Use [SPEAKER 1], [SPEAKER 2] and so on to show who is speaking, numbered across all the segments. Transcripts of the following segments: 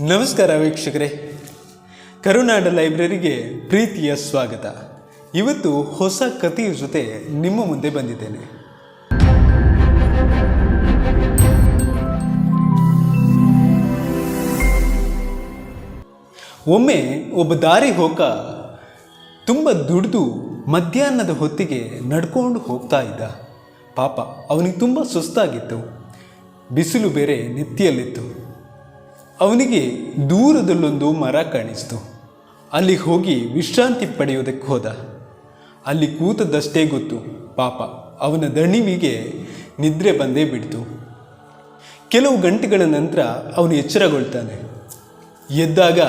[SPEAKER 1] ನಮಸ್ಕಾರ ವೀಕ್ಷಕರೇ. ಕರುನಾಡ ಲೈಬ್ರರಿಗೆ ಪ್ರೀತಿಯ ಸ್ವಾಗತ. ಇವತ್ತು ಹೊಸ ಕಥೆಯ ಜೊತೆ ನಿಮ್ಮ ಮುಂದೆ ಬಂದಿದ್ದೇನೆ. ಒಮ್ಮೆ ಒಬ್ಬ ದಾರಿ ಹೋಗ ತುಂಬ ದುಡಿದು ಮಧ್ಯಾಹ್ನದ ಹೊತ್ತಿಗೆ ನಡ್ಕೊಂಡು ಹೋಗ್ತಾ ಇದ್ದ. ಪಾಪ, ಅವನಿಗೆ ತುಂಬ ಸುಸ್ತಾಗಿತ್ತು. ಬಿಸಿಲು ಬೇರೆ ನೆತ್ತಿಯಲ್ಲಿತ್ತು. ಅವನಿಗೆ ದೂರದಲ್ಲೊಂದು ಮರ ಕಾಣಿಸ್ತು. ಅಲ್ಲಿಗೆ ಹೋಗಿ ವಿಶ್ರಾಂತಿ ಪಡೆಯೋದಕ್ಕೆ ಹೋದ. ಅಲ್ಲಿ ಕೂತದಷ್ಟೇ ಗೊತ್ತು. ಪಾಪ, ಅವನ ದಣಿವಿಗೆ ನಿದ್ರೆ ಬಂದೇ ಬಿಡ್ತು. ಕೆಲವು ಗಂಟೆಗಳ ನಂತರ ಅವನು ಎಚ್ಚರಗೊಳ್ತಾನೆ. ಎದ್ದಾಗ,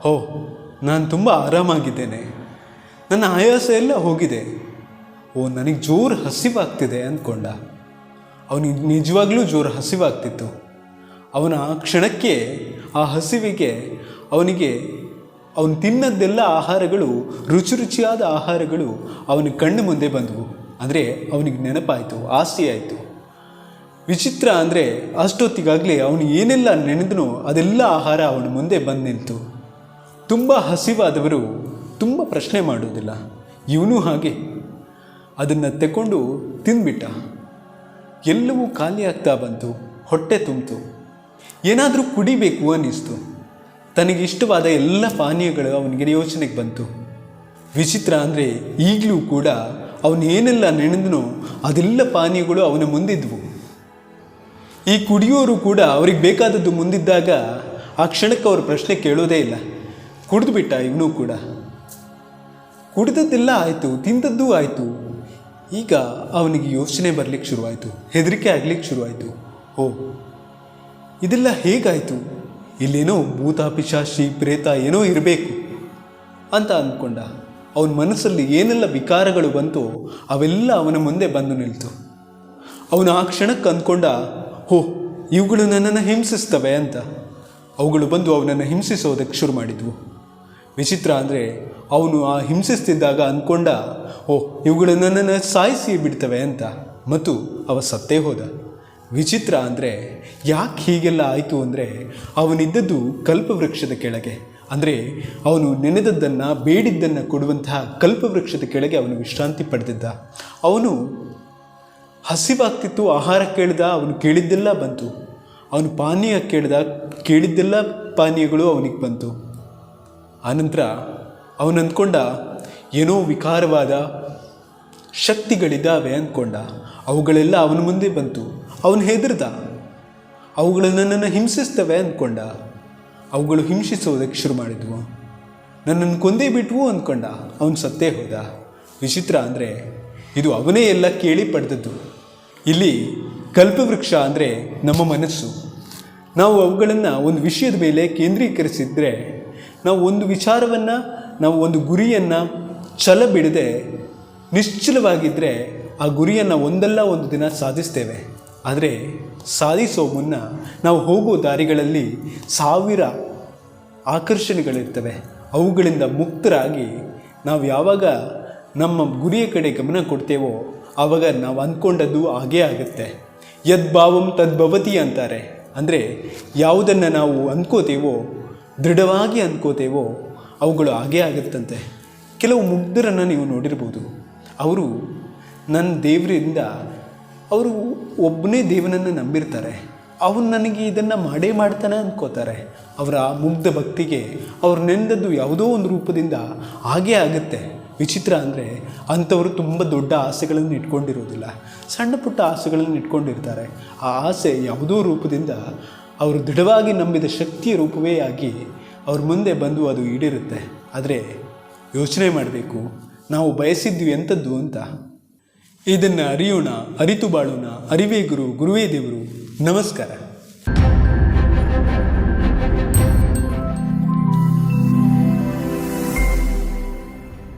[SPEAKER 1] ಹೋ, ನಾನು ತುಂಬ ಆರಾಮಾಗಿದ್ದೇನೆ. ನನ್ನ ಆಯಾಸ ಎಲ್ಲ ಹೋಗಿದೆ. ಓ, ನನಗೆ ಜೋರು ಹಸಿವಾಗ್ತಿದೆ ಅಂದ್ಕೊಂಡ. ಅವನಿಗೆ ನಿಜವಾಗ್ಲೂ ಜೋರು ಹಸಿವಾಗ್ತಿತ್ತು. ಅವನ ಕ್ಷಣಕ್ಕೆ, ಆ ಹಸಿವಿಗೆ, ಅವನಿಗೆ, ಅವನು ತಿನ್ನದ್ದೆಲ್ಲ ಆಹಾರಗಳು ರುಚಿ ರುಚಿಯಾದ ಆಹಾರಗಳು ಅವನ ಕಣ್ಣು ಮುಂದೆ ಬಂದವು. ಅಂದರೆ ಅವನಿಗೆ ನೆನಪಾಯಿತು ಆಸೆಯಾಯಿತು ವಿಚಿತ್ರ ಅಂದರೆ ಅಷ್ಟೊತ್ತಿಗಾಗಲೇ ಅವನು ಏನೆಲ್ಲ ನೆನೆದನೋ ಅದೆಲ್ಲ ಆಹಾರ ಅವನ ಮುಂದೆ ಬಂದು ನಿಂತು. ತುಂಬ ಹಸಿವಾದವರು ತುಂಬ ಪ್ರಶ್ನೆ ಮಾಡೋದಿಲ್ಲ ಇವನು ಹಾಗೆ. ಅದನ್ನು ತಗೊಂಡು ತಿಂದ್ಬಿಟ್ಟ. ಎಲ್ಲವೂ ಖಾಲಿಯಾಗ್ತಾ ಬಂತು. ಹೊಟ್ಟೆ ತುಂಬಿತು. ಏನಾದರೂ ಕುಡಿಬೇಕು ಅನ್ನಿಸ್ತು. ತನಗಿಷ್ಟವಾದ ಎಲ್ಲ ಪಾನೀಯಗಳು ಅವನಿಗೆ ಯೋಚನೆಗೆ ಬಂತು. ವಿಚಿತ್ರ ಅಂದರೆ ಈಗಲೂ ಕೂಡ ಅವನು ಏನೆಲ್ಲ ನೆನೆದನೋ ಅದೆಲ್ಲ ಪಾನೀಯಗಳು ಅವನ ಮುಂದಿದ್ವು. ಈ ಕುಡಿಯೋರು ಕೂಡ ಅವ್ರಿಗೆ ಬೇಕಾದದ್ದು ಮುಂದಿದ್ದಾಗ ಆ ಕ್ಷಣಕ್ಕೆ ಅವ್ರ ಪ್ರಶ್ನೆ ಕೇಳೋದೇ ಇಲ್ಲ. ಕುಡಿದ್ಬಿಟ್ಟ ಇವನು ಕೂಡ. ಕುಡಿದದ್ದೆಲ್ಲ ಆಯಿತು, ತಿಂದದ್ದೂ ಆಯಿತು. ಈಗ ಅವನಿಗೆ ಯೋಚನೆ ಬರಲಿಕ್ಕೆ ಶುರುವಾಯಿತು, ಹೆದರಿಕೆ ಆಗ್ಲಿಕ್ಕೆ ಶುರುವಾಯಿತು. ಓ ಇದೆಲ್ಲ ಹೇಗಾಯಿತು? ಇಲ್ಲೇನೋ ಭೂತ ಪಿಶಾಶಿ ಪ್ರೇತ ಏನೋ ಇರಬೇಕು ಅಂತ ಅಂದ್ಕೊಂಡ. ಅವನ ಮನಸ್ಸಲ್ಲಿ ಏನೆಲ್ಲ ವಿಕಾರಗಳು ಬಂತೋ ಅವೆಲ್ಲ ಅವನ ಮುಂದೆ ಬಂದು ನಿಲ್ತು. ಅವನು ಆ ಕ್ಷಣಕ್ಕೆ ಅಂದ್ಕೊಂಡ, ಹೋ, ಇವುಗಳು ನನ್ನನ್ನು ಹಿಂಸಿಸ್ತವೆ ಅಂತ. ಅವುಗಳು ಬಂದು ಅವನನ್ನು ಹಿಂಸಿಸೋದಕ್ಕೆ ಶುರು ಮಾಡಿದ್ವು. ವಿಚಿತ್ರ ಅಂದರೆ ಅವನು ಆ ಹಿಂಸಿಸ್ತಿದ್ದಾಗ ಅಂದ್ಕೊಂಡ, ಓ, ಇವುಗಳು ನನ್ನನ್ನು ಸಾಯಿಸಿ ಬಿಡ್ತವೆ ಅಂತ. ಮತ್ತು ಅವ ಸತ್ತೇ ಹೋದ. ವಿಚಿತ್ರ ಅಂದರೆ ಯಾಕೆ ಹೀಗೆಲ್ಲ ಆಯಿತು ಅಂದರೆ ಅವನಿದ್ದದ್ದು ಕಲ್ಪವೃಕ್ಷದ ಕೆಳಗೆ. ಅಂದರೆ ಅವನು ನೆನೆದದ್ದನ್ನು, ಬೇಡಿದ್ದನ್ನು ಕೊಡುವಂತಹ ಕಲ್ಪವೃಕ್ಷದ ಕೆಳಗೆ ಅವನು ವಿಶ್ರಾಂತಿ ಪಡೆದಿದ್ದ. ಅವನು ಹಸಿವಾಗ್ತಿತ್ತು, ಆಹಾರ ಕೇಳಿದ, ಅವನು ಕೇಳಿದ್ದೆಲ್ಲ ಬಂತು. ಅವನು ಪಾನೀಯ ಕೇಳಿದ, ಕೇಳಿದ್ದೆಲ್ಲ ಪಾನೀಯಗಳು ಅವನಿಗೆ ಬಂತು. ಆನಂತರ ಅವನು ಅಂದ್ಕೊಂಡ ಏನೋ ವಿಕಾರವಾದ ಶಕ್ತಿಗಳಿದ್ದಾವೆ ಅಂದ್ಕೊಂಡ. ಅವುಗಳೆಲ್ಲ ಅವನ ಮುಂದೆ ಬಂತು. ಅವನು ಹೆದರ್ದ. ಅವುಗಳು ನನ್ನನ್ನು ಹಿಂಸಿಸ್ತವೆ ಅಂದ್ಕೊಂಡ. ಅವುಗಳು ಹಿಂಸಿಸೋದಕ್ಕೆ ಶುರು ಮಾಡಿದ್ವು. ನನ್ನನ್ನು ಕೊಂದೇ ಬಿಟ್ವು ಅಂದ್ಕೊಂಡ. ಅವನು ಸತ್ತೇ ಹೋದ. ವಿಚಿತ್ರ ಅಂದರೆ, ಇದು ಅವನೇ ಎಲ್ಲ ಕೇಳಿ ಪಡೆದದ್ದು. ಇಲ್ಲಿ ಕಲ್ಪವೃಕ್ಷ ಅಂದರೆ ನಮ್ಮ ಮನಸ್ಸು. ನಾವು ಅವುಗಳನ್ನು ಒಂದು ವಿಷಯದ ಮೇಲೆ ಕೇಂದ್ರೀಕರಿಸಿದರೆ, ನಾವು ಒಂದು ವಿಚಾರವನ್ನು, ನಾವು ಒಂದು ಗುರಿಯನ್ನು ಛಲ ಬಿಡದೆ ನಿಶ್ಚಲವಾಗಿದ್ದರೆ ಆ ಗುರಿಯನ್ನು ಒಂದಲ್ಲ ಒಂದು ದಿನ ಸಾಧಿಸ್ತೇವೆ. ಆದರೆ ಸಾಧಿಸೋ ಮುನ್ನ ನಾವು ಹೋಗೋ ದಾರಿಗಳಲ್ಲಿ ಸಾವಿರ ಆಕರ್ಷಣೆಗಳಿರ್ತವೆ. ಅವುಗಳಿಂದ ಮುಕ್ತರಾಗಿ ನಾವು ಯಾವಾಗ ನಮ್ಮ ಗುರಿಯ ಕಡೆ ಗಮನ ಕೊಡ್ತೇವೋ ಆವಾಗ ನಾವು ಅಂದ್ಕೊಂಡದ್ದು ಹಾಗೇ ಆಗುತ್ತೆ. ಯದ್ಭಾವಂ ತದ್ಭವತಿ ಅಂತಾರೆ. ಅಂದರೆ ಯಾವುದನ್ನು ನಾವು ಅಂದ್ಕೋತೇವೋ, ದೃಢವಾಗಿ ಅಂದ್ಕೋತೇವೋ ಅವುಗಳು ಹಾಗೇ ಆಗುತ್ತಂತೆ. ಕೆಲವು ಮುಗ್ಧರನ್ನು ನೀವು ನೋಡಿರ್ಬೋದು. ಅವರು ನನ್ನ ದೇವರಿಂದ ಅವರು ಒಬ್ಬನೇ ದೇವನನ್ನು ನಂಬಿರ್ತಾರೆ. ಅವನು ನನಗೆ ಇದನ್ನು ಮಾಡೇ ಮಾಡ್ತಾನೆ ಅಂದ್ಕೋತಾರೆ ಅವರ ಮುಗ್ಧ ಭಕ್ತಿಗೆ ಅವ್ರು ನೆಂದದ್ದು ಯಾವುದೋ ಒಂದು ರೂಪದಿಂದ ಹಾಗೇ ಆಗುತ್ತೆ. ವಿಚಿತ್ರ ಅಂದರೆ ಅಂಥವರು ತುಂಬ ದೊಡ್ಡ ಆಸೆಗಳನ್ನು ಇಟ್ಕೊಂಡಿರೋದಿಲ್ಲ. ಸಣ್ಣ ಪುಟ್ಟ ಆಸೆಗಳನ್ನು ಇಟ್ಕೊಂಡಿರ್ತಾರೆ. ಆ ಆಸೆ ಯಾವುದೋ ರೂಪದಿಂದ ಅವರು ದೃಢವಾಗಿ ನಂಬಿದ ಶಕ್ತಿಯ ರೂಪವೇ ಆಗಿ ಅವ್ರ ಮುಂದೆ ಬಂದು ಅದು ಈಡಿರುತ್ತೆ. ಆದರೆ ಯೋಚನೆ ಮಾಡಬೇಕು. ನಾವು ಬಯಸಿದ್ವಿ ಎಂಥದ್ದು ಅಂತ. ಇದನ್ನು ಅರಿಯೋಣ ಅರಿತು ಬಾಳೋಣ. ಅರಿವೇ ಗುರು ಗುರುವೇ ದೇವರು. ನಮಸ್ಕಾರ.